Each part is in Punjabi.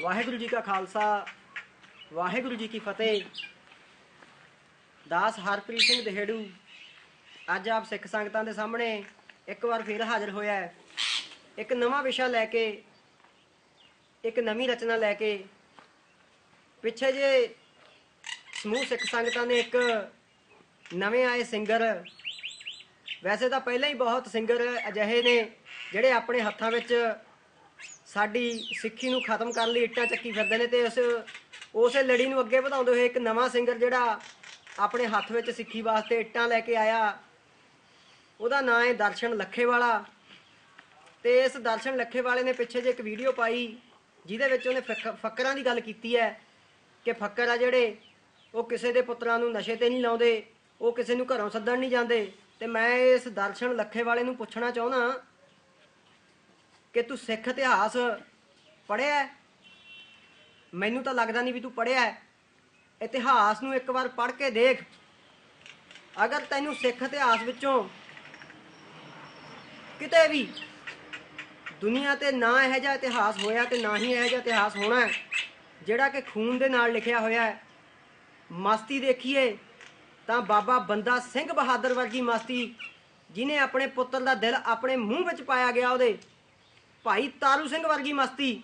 ਵਾਹਿਗੁਰੂ ਜੀ ਕਾ ਖਾਲਸਾ, ਵਾਹਿਗੁਰੂ ਜੀ ਕੀ ਫਤਿਹ। ਦਾਸ ਹਰਪ੍ਰੀਤ ਸਿੰਘ ਦਹੇੜੂ, ਅੱਜ ਆਪ ਸਿੱਖ ਸੰਗਤਾਂ ਦੇ ਸਾਹਮਣੇ ਇੱਕ ਵਾਰ ਫਿਰ ਹਾਜ਼ਰ ਹੋਇਆ ਹੈ। ਇੱਕ ਨਵਾਂ ਵਿਸ਼ਾ ਲੈ ਕੇ, ਇੱਕ ਨਵੀਂ ਰਚਨਾ ਲੈ ਕੇ, ਪਿੱਛੇ ਜੇ ਸਮੂਹ ਸਿੱਖ ਸੰਗਤਾਂ ਨੇ ਇੱਕ ਨਵੇਂ ਆਏ ਸਿੰਗਰ, ਵੈਸੇ ਤਾਂ ਪਹਿਲਾਂ ਹੀ ਬਹੁਤ ਸਿੰਗਰ ਅਜਿਹੇ ਨੇ ਜਿਹੜੇ ਆਪਣੇ ਹੱਥਾਂ ਵਿੱਚ ਸਾਡੀ ਸਿੱਖੀ ਨੂੰ ਖਤਮ ਕਰਨ ਲਈ ਇੱਟਾਂ ਚੱਕੀ ਫਿਰਦੇ ਨੇ ਤੇ ਉਸ, ਉਸੇ ਲੜੀ ਨੂੰ ਅੱਗੇ ਵਧਾਉਂਦੇ ਹੋਏ ਇੱਕ ਨਵਾਂ ਸਿੰਗਰ ਜਿਹੜਾ ਆਪਣੇ ਹੱਥ ਵਿੱਚ ਸਿੱਖੀ ਵਾਸਤੇ ਇੱਟਾਂ ਲੈ ਕੇ ਆਇਆ। ਉਹਦਾ ਨਾਂ ਹੈ ਦਰਸ਼ਨ ਲੱਖੇ ਵਾਲਾ ਤੇ ਇਸ ਦਰਸ਼ਨ ਲੱਖੇ ਵਾਲੇ ਨੇ ਪਿੱਛੇ ਜੇ ਇੱਕ ਵੀਡੀਓ ਪਾਈ, ਜਿਹਦੇ ਵਿੱਚ ਉਹਨੇ ਫਕ- ਫੱਕਰਾਂ ਦੀ ਗੱਲ ਕੀਤੀ ਹੈ ਕਿ ਫੱਕਰ ਆ ਜਿਹੜੇ, ਉਹ ਕਿਸੇ ਦੇ ਪੁੱਤਰਾਂ ਨੂੰ ਨਸ਼ੇ ਤੇ ਨਹੀਂ ਲਾਉਂਦੇ, ਉਹ ਕਿਸੇ ਨੂੰ ਘਰੋਂ ਸੱਦਣ ਨਹੀਂ ਜਾਂਦੇ। ਤੇ ਮੈਂ ਇਸ ਦਰਸ਼ਨ ਲੱਖੇ ਵਾਲੇ ਨੂੰ ਪੁੱਛਣਾ ਚਾਹੁੰਦਾ ਕਿ ਤੂੰ ਸਿੱਖ ਇਤਿਹਾਸ ਪੜ੍ਹਿਆ ਮੈਨੂੰ ਤਾਂ ਲੱਗਦਾ ਨਹੀਂ ਵੀ ਤੂੰ ਪੜ੍ਹਿਆ ਹੈ। ਇਤਿਹਾਸ ਨੂੰ ਇੱਕ ਵਾਰ ਪੜ੍ਹ ਕੇ ਦੇਖ ਅਗਰ ਤੈਨੂੰ ਸਿੱਖ ਇਤਿਹਾਸ ਵਿੱਚੋਂ ਕਿਤੇ ਵੀ ਦੁਨੀਆ ਤੇ ਨਾ ਇਹੋ ਜਿਹਾ ਇਤਿਹਾਸ ਹੋਇਆ ਤੇ ਨਾ ਹੀ ਇਹੋ ਜਿਹਾ ਇਤਿਹਾਸ ਹੋਣਾ ਹੈ, ਜਿਹੜਾ ਕਿ ਖੂਨ ਦੇ ਨਾਲ ਲਿਖਿਆ ਹੋਇਆ ਹੈ, ਮਸਤੀ ਦੇਖੀਏ, ਤਾਂ ਬਾਬਾ ਬੰਦਾ ਸਿੰਘ ਬਹਾਦਰ ਵਰਗੀ ਮਸਤੀ ਜਿਨੇ ਆਪਣੇ ਪੁੱਤਰ ਦਾ ਦਿਲ ਆਪਣੇ ਮੂੰਹ ਵਿੱਚ ਪਾਇਆ ਗਿਆ ਉਹਦੇ ਭਾਈ ਤਾਰੂ ਸਿੰਘ ਵਰਗੀ ਮਸਤੀ,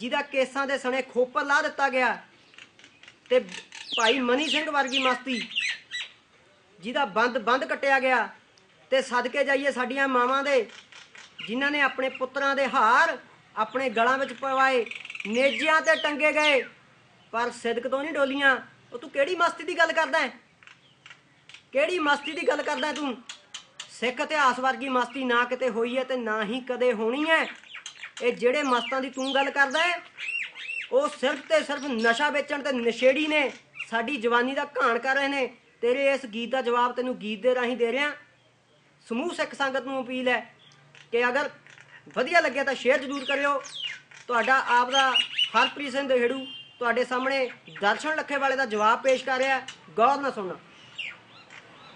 ਜਿਹਦਾ ਕੇਸਾਂ ਦੇ ਸਣੇ ਖੋਪਰ ਲਾ ਦਿੱਤਾ ਗਿਆ। ਤੇ ਭਾਈ ਮਨੀ ਸਿੰਘ ਵਰਗੀ ਮਸਤੀ, ਜਿਹਦਾ ਬੰਦ ਬੰਦ ਕੱਟਿਆ ਗਿਆ। ਤੇ ਸਦਕੇ ਜਾਈਏ ਸਾਡੀਆਂ ਮਾਵਾਂ ਦੇ, ਜਿਨ੍ਹਾਂ ਨੇ ਆਪਣੇ ਪੁੱਤਰਾਂ ਦੇ ਹਾਰ ਆਪਣੇ ਗਲਾਂ ਵਿੱਚ ਪਵਾਏ, ਨੇਜਿਆਂ ਤੇ ਟੰਗੇ ਗਏ। ਪਰ ਸਿਦਕ ਤੋਂ ਨਹੀਂ ਡੋਲੀਆਂ। ਉਹ ਤੂੰ ਕਿਹੜੀ ਮਸਤੀ ਦੀ ਗੱਲ ਕਰਦਾ ਹੈ? ਕਿਹੜੀ ਮਸਤੀ ਦੀ ਗੱਲ ਕਰਦਾ ਤੂੰ? ਸਿੱਖ ਇਤਿਹਾਸ ਵਰਗੀ ਮਸਤੀ ਨਾ ਕਿਤੇ ਹੋਈ ਹੈ ਤੇ ਨਾ ਹੀ ਕਦੇ ਹੋਣੀ ਹੈ। ਇਹ ਜਿਹੜੇ ਮਸਤਾਂ ਦੀ ਤੂੰ ਗੱਲ ਕਰਦਾ ਹੈ, ਉਹ ਸਿਰਫ ਤੇ ਸਿਰਫ ਨਸ਼ਾ ਵੇਚਣ ਤੇ ਨਸ਼ੇੜੀ ਨੇ। ਸਾਡੀ ਜਵਾਨੀ ਦਾ ਘਾਣ ਕਰ ਰਹੇ ਨੇ। ਤੇਰੇ ਇਸ ਗੀਤ ਦਾ ਜਵਾਬ ਤੈਨੂੰ ਗੀਤ ਦੇ ਰਾਹੀਂ ਦੇ ਰਿਹਾ। ਸਮੂਹ ਸਿੱਖ ਸੰਗਤ ਨੂੰ ਅਪੀਲ ਹੈ ਕਿ ਅਗਰ ਵਧੀਆ ਲੱਗਿਆ ਤਾਂ ਸ਼ੇਅਰ ਜ਼ਰੂਰ ਕਰਿਓ। ਤੁਹਾਡਾ ਆਪ ਦਾ ਹਰਪ੍ਰੀਤ ਸਿੰਘ ਦੇਹੜੂ ਤੁਹਾਡੇ ਸਾਹਮਣੇ ਦਰਸ਼ਨ ਲੱਖੇ ਵਾਲੇ ਦਾ ਜਵਾਬ ਪੇਸ਼ ਕਰ ਰਿਹਾ ਗੌਰ ਨਾਲ ਸੁਣਨਾ।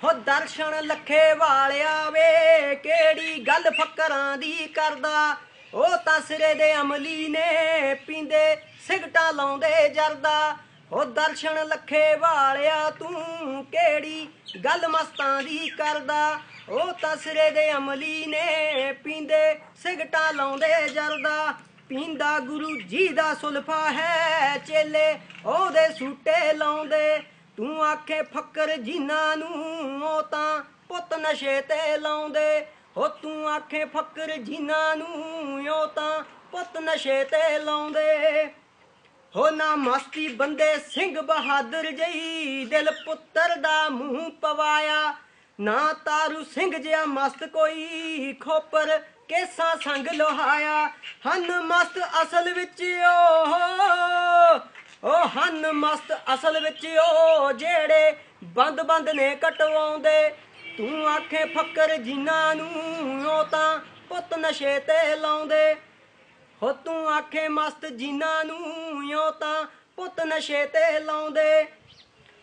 ਹੋ ਦਰਸ਼ਨ ਲੱਖੇ ਵਾਲਿਆ ਵੇ, ਕਿਹੜੀ ਗੱਲ ਫਕਰਾਂ ਦੀ ਕਰਦਾ? ਉਹ ਤਾਂ ਸਿਰੇ ਦੇ ਅਮਲੀ ਨੇ ਪੀਂਦੇ, ਸਿਗਟਾਂ ਲਾਉਂਦੇ ਜਰਦਾ। ਹੋ ਦਰਸ਼ਨ ਲੱਖੇ ਵਾਲਿਆ, ਤੂੰ ਕਿਹੜੀ ਗੱਲ ਮਸਤਾਂ ਦੀ ਕਰਦਾ? ਉਹ ਤਾਂ ਸਿਰੇ ਦੇ ਅਮਲੀ ਨੇ ਪੀਂਦੇ, ਸਿਗਟਾਂ ਲਾਉਂਦੇ ਜਰਦਾ। ਪੀਂਦਾ ਗੁਰੂ ਜੀ ਦਾ ਸੁਲਫਾ ਹੈ ਚੇਲੇ, ਉਹਦੇ ਸੂਟੇ ਲਾਉਂਦੇ। ਤੂੰ ਆਖੇ ਫੱਕਰ ਜਿਨ੍ਹਾਂ ਨੂੰ, ਉਹ ਤਾਂ ਪੁੱਤ ਨਸ਼ੇ ਤੇ ਲਾਉਂਦੇ। ਹੋ ਤੂੰ ਆਖੇ ਫੱਕਰ ਜਿਨ੍ਹਾਂ ਨੂੰ, ਉਹ ਤਾਂ ਪੁੱਤ ਨਸ਼ੇ ਤੇ ਲਾਉਂਦੇ। ਹੋ ਨਾ ਮਸਤੀ ਬੰਦੇ ਸਿੰਘ ਬਹਾਦਰ ਜਈ, ਦਿਲ ਪੁੱਤਰ ਦਾ ਮੂੰਹ ਪਵਾਇਆ। ਨਾ ਤਾਰੂ ਸਿੰਘ ਜਿਹਾ ਮਸਤ ਕੋਈ, ਖੋਪਰ ਕੇਸਾਂ ਸੰਗ ਲੋਹਾਇਆ। ਹਨ ਮਸਤ ਅਸਲ ਵਿੱਚ ਓ ਉਹ ਹਨ ਮਸਤ ਅਸਲ ਵਿੱਚ ਉਹ ਜਿਹੜੇ ਬੰਦ ਬੰਦ ਨੇ ਕਟਵਾਉਂਦੇ, ਤੂੰ ਆਖੇ ਫੱਕਰ ਜਿਨ੍ਹਾਂ ਨੂੰ ਉਹ ਤਾਂ ਪੁੱਤ ਨਸ਼ੇ ਤੇ ਲਾਉਂਦੇ। ਹੋ ਤੂੰ ਆਖੇ ਮਸਤ ਜਿਨ੍ਹਾਂ ਨੂੰ ਇਉਂ ਤਾਂ ਪੁੱਤ ਨਸ਼ੇ ਤੇ ਲਾਉਂਦੇ।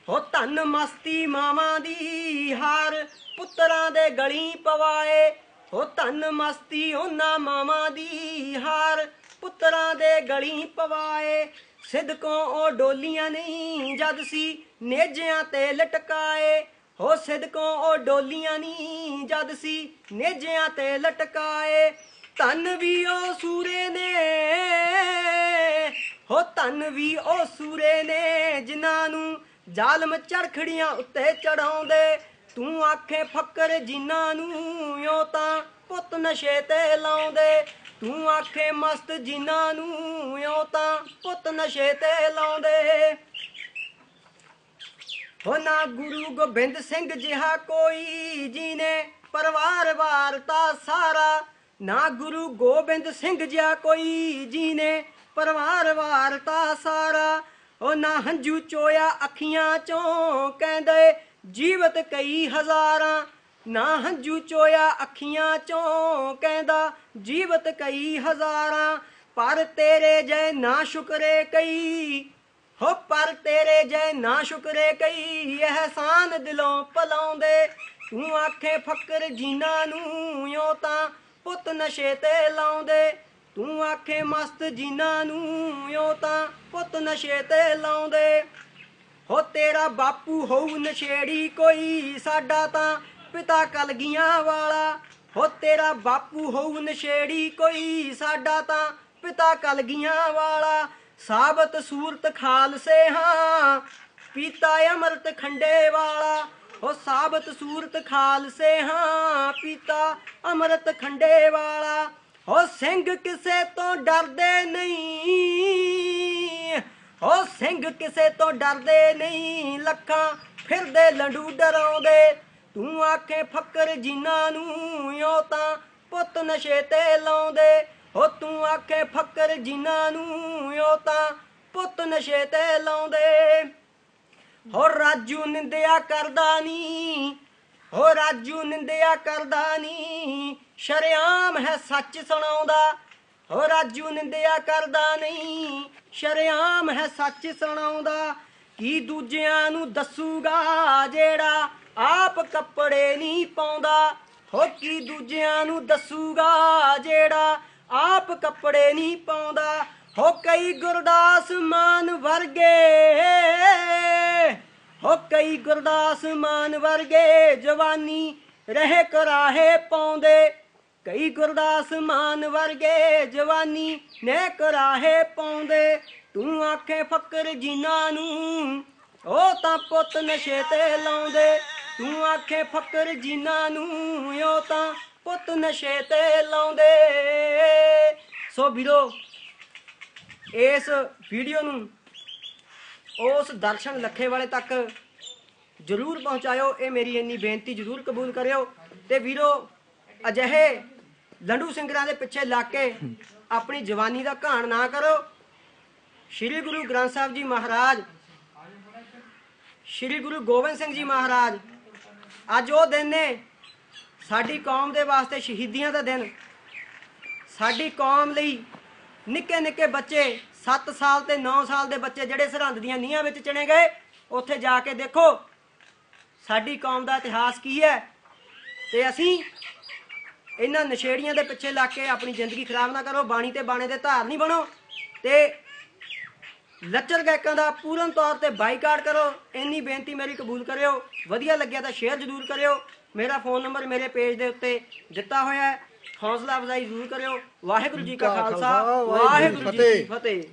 ਹੋ ਧਨ ਮਸਤੀ ਮਾਵਾਂ ਦੀ ਹਾਰ ਪੁੱਤਰਾਂ ਦੇ ਗਲੀ ਪਵਾਏ। ਹੋ ਧਨ ਮਸਤੀ ਉਹਨਾਂ ਮਾਵਾਂ ਦੀ ਹਾਰ ਪੁੱਤਰਾਂ ਦੇ ਗਲੀ ਪਵਾਏ। ਸਿਦਕੋਂ ਉਹ ਡੋਲੀਆਂ ਨਹੀਂ, ਜਦ ਸੀ ਨੇਜਿਆਂ ਤੇ ਲਟਕਾਏ। ਹੋ ਸਿਦਕੋਂ ਉਹ ਡੋਲੀਆਂ ਨਹੀਂ, ਜਦ ਸੀ ਨੇਜਿਆਂ ਤੇ ਲਟਕਾਏ। ਧਨ ਵੀ ਉਹ ਸੂਰੇ ਨੇ, ਹੋ ਧਨ ਵੀ ਉਹ ਸੂਰੇ ਨੇ, ਜਿਨ੍ਹਾਂ ਨੂੰ ਜ਼ਾਲਮ ਚੜਖੜੀਆਂ ਉੱਤੇ ਚੜਾਉਂਦੇ ਤੂੰ ਆਖੇ ਫੱਕਰ ਜਿਨ੍ਹਾਂ ਨੂੰ ਉਹ ਤਾਂ ਪੁੱਤ ਨਸ਼ੇ ਤੇ ਲਾਉਂਦੇ। ਤੂੰ ਆਖੇ ਮਸਤ ਜਿਨ੍ਹਾਂ ਨੂੰ ਉਹ ਤਾਂ ਪੁੱਤ ਨਸ਼ੇ ਤੇ ਲਾਉਂਦੇ। ਹੋ ਨਾ ਗੁਰੂ ਗੋਬਿੰਦ ਸਿੰਘ ਜਿਹਾ ਕੋਈ ਜੀਨੇ ਪਰਿਵਾਰ ਵਾਰਤਾ ਸਾਰਾ। ਨਾ ਗੁਰੂ ਗੋਬਿੰਦ ਸਿੰਘ ਜਿਹਾ ਕੋਈ ਜੀਨੇ ਪਰਿਵਾਰ ਵਾਰਤਾ ਸਾਰਾ। ਉਹ ਨਾ ਹੰਝੂ ਚੋਇਆ ਅੱਖੀਆਂ ਚੋਂ ਕਹਿੰਦੇ ਜੀਵਤ ਕਈ ਹਜ਼ਾਰਾਂ। ਨਾ ਹੰਝੂ ਚੋਇਆ ਅੱਖੀਆਂ ਚੋਂ ਕਹਿੰਦਾ, ਜੀਵਤ ਕਈ ਹਜ਼ਾਰਾਂ, ਪਰ ਤੇਰੇ ਜੈ ਨਾ ਸ਼ੁਕਰੇ ਕਈ। ਹੋ, ਪਰ ਤੇਰੇ ਜੈ ਨਾ ਸ਼ੁਕਰੇ ਕਈ ਅਹਿਸਾਨ ਦਿਲੋਂ ਪਲਾਉਂਦੇ ਤੂੰ ਆਖੇ, ਫੱਕਰ ਜਿਨ੍ਹਾਂ ਨੂੰ ਇਉਂ ਤਾਂ ਪੁੱਤ ਨਸ਼ੇ ਤੇ ਲਾਉਂਦੇ। ਤੂੰ ਆਖੇ, ਮਸਤ ਜੀਨਾ ਨੂੰ ਓ ਤਾਂ ਪੁੱਤ ਨਸ਼ੇ ਤੇ ਲਾਉਂਦੇ। ਹੋ, ਤੇਰਾ ਬਾਪੂ ਹੋਊ ਨਸ਼ੇੜੀ ਕੋਈ, ਸਾਡਾ ਤਾਂ ਪਿਤਾ ਕਲਗੀਆਂ ਵਾਲਾ। ਹੋ ਤੇਰਾ ਬਾਪੂ ਹੋਊ ਨਸ਼ੇੜੀ, ਕੋਈ ਸਾਡਾ ਤਾਂ ਪਿਤਾ ਕਲਗੀਆਂ ਵਾਲਾ। ਸਾਬਤ ਸੂਰਤ ਖਾਲਸੇ ਹਾਂ, ਪੀਤਾ ਅਮਰਤ ਖੰਡੇ ਵਾਲਾ। ਹੋ ਸਾਬਤ ਸੂਰਤ ਖਾਲਸੇ ਹਾਂ, ਪੀਤਾ ਅਮਰਤ ਖੰਡੇ ਵਾਲਾ। ਹੋ ਸਿੰਘ ਕਿਸੇ ਤੋਂ ਡਰਦੇ ਨਹੀਂ। ਹੋ ਸਿੰਘ ਕਿਸੇ ਤੋਂ ਡਰਦੇ ਨਹੀਂ। ਲੱਖਾਂ ਫਿਰਦੇ ਲੰਡੂ ਡਰਾਉਂਦੇ। ਤੂੰ ਆਖੇ ਫੱਕਰ ਜਿਨ੍ਹਾਂ ਨੂੰ ਓ ਤਾਂ ਪੁੱਤ ਨਸ਼ੇ ਤੇ ਲਾਉਂਦੇ। ਹੋ ਤੂੰ ਆਖੇ ਫੱਕਰ ਜਿਨ੍ਹਾਂ ਨੂੰ ਓ ਤਾਂ ਪੁੱਤ ਨਸ਼ੇ ਤੇ ਲਾਉਂਦੇ। ਹੋ ਰਾਜੂ ਨਿੰਦਿਆ ਕਰਦਾ ਨੀ ਹੋ ਰਾਜੂ ਨਿੰਦਿਆ ਕਰਦਾ ਨੀ, ਸ਼ਰਿਆਮ ਹੈ ਸੱਚ ਸੁਣਾਉਂਦਾ। ਹੋ ਰਾਜੂ ਨਿੰਦਿਆ ਕਰਦਾ ਨਹੀਂ ਸ਼ਰਿਆਮ ਹੈ ਸੱਚ ਸੁਣਾਉਂਦਾ। ਕੀ ਦੂਜਿਆਂ ਨੂੰ ਦੱਸੂਗਾ ਜਿਹੜਾ ਆਪ ਕੱਪੜੇ ਨਹੀਂ ਪਾਉਂਦਾ ਹੋ ਕੀ ਦੂਜਿਆਂ ਨੂੰ ਦੱਸੂਗਾ ਜਿਹੜਾ ਆਪ ਕੱਪੜੇ ਨਹੀਂ ਪਾਉਂਦਾ। ਹੋ ਕਈ ਗੁਰਦਾਸ ਮਾਨ ਵਰਗੇ, ਹੋ ਕਈ ਗੁਰਦਾਸ ਮਾਨ ਵਰਗੇ ਜਵਾਨੀ ਰਹਿ ਕਰਾਹੇ ਪਾਉਂਦੇ। ਕਈ ਗੁਰਦਾਸ ਮਾਨ ਵਰਗੇ ਜਵਾਨੀ ਨੇ ਕਰਾਹੇ ਪਾਉਂਦੇ। ਤੂੰ ਆਖੇ ਫਕਰ ਜਿਨ੍ਹਾਂ ਨੂੰ, ਉਹ ਤਾਂ ਪੁੱਤ ਨਸ਼ੇ ਤੇ ਲਾਉਂਦੇ। ਤੂੰ ਆਖੇ ਫਕਰ ਜਿਨ੍ਹਾਂ ਨੂੰ ਉਹ ਤਾਂ ਪੁੱਤ ਨਸ਼ੇ ਤੇ ਲਾਉਂਦੇ। ਸੋ ਵੀਰੋ, ਇਸ ਵੀਡੀਓ ਨੂੰ ਉਸ ਦਰਸ਼ਨ ਲੱਖੇ ਵਾਲੇ ਤੱਕ ਜਰੂਰ ਪਹੁੰਚਾਇਓ। ਇਹ ਮੇਰੀ ਇੰਨੀ ਬੇਨਤੀ ਜਰੂਰ ਕਬੂਲ ਕਰਿਓ। ਤੇ ਵੀਰੋ, ਅਜਿਹੇ ਲੰਡੂ ਸਿੰਗਰਾਂ ਦੇ ਪਿੱਛੇ ਲੱਗ ਕੇ ਆਪਣੀ ਜਵਾਨੀ ਦਾ ਘਾਣ ਨਾ ਕਰੋ। ਸ੍ਰੀ ਗੁਰੂ ਗ੍ਰੰਥ ਸਾਹਿਬ ਜੀ ਮਹਾਰਾਜ, ਸ੍ਰੀ ਗੁਰੂ ਗੋਬਿੰਦ ਸਿੰਘ ਜੀ ਮਹਾਰਾਜ ਅੱਜ ਉਹ ਦਿਨ ਨੇ ਸਾਡੀ ਕੌਮ ਦੇ ਵਾਸਤੇ ਸ਼ਹੀਦੀਆਂ ਦਾ ਦਿਨ। ਸਾਡੀ ਕੌਮ ਲਈ ਨਿੱਕੇ ਨਿੱਕੇ ਬੱਚੇ 7 ਸਾਲ ਤੇ 9 ਸਾਲ ਦੇ ਬੱਚੇ ਜਿਹੜੇ ਸਰਹੰਦ ਦੀਆਂ ਨੀਹਾਂ ਵਿੱਚ ਚਿਣੇ ਗਏ, ਉੱਥੇ ਜਾ ਕੇ ਦੇਖੋ, ਸਾਡੀ ਕੌਮ ਦਾ ਇਤਿਹਾਸ ਕੀ ਹੈ? ਤੇ ਅਸੀਂ ਇਹਨਾਂ ਨਸ਼ੇੜੀਆਂ ਦੇ ਪਿੱਛੇ ਲੱਗ ਕੇ ਆਪਣੀ ਜ਼ਿੰਦਗੀ ਖਰਾਬ ਨਾ ਕਰੋ, ਬਾਣੀ ਤੇ ਬਾਣੇ ਦੇ ਧਾਰ ਨਹੀਂ ਬਣੋ। ਤੇ ਲੱਚਰ ਗਾਇਕਾਂ ਦਾ ਪੂਰਨ ਤੌਰ ਤੇ ਬਾਈਕਾਟ ਕਰੋ। ਇੰਨੀ ਬੇਨਤੀ ਮੇਰੀ ਕਬੂਲ ਕਰਿਓ। ਵਧੀਆ ਲੱਗਿਆ ਤਾਂ ਸ਼ੇਅਰ ਜ਼ਰੂਰ ਕਰਿਓ। ਮੇਰਾ ਫੋਨ ਨੰਬਰ ਮੇਰੇ ਪੇਜ ਦੇ ਉੱਤੇ ਦਿੱਤਾ ਹੋਇਆ ਹੈ। ਹੌਸਲਾ ਅਫਜ਼ਾਈ ਜ਼ਰੂਰ ਕਰਿਓ। ਵਾਹਿਗੁਰੂ ਜੀ ਕਾ ਖਾਲਸਾ। ਵਾਹਿਗੁਰੂ ਜੀ ਕੀ ਫਤਿਹ।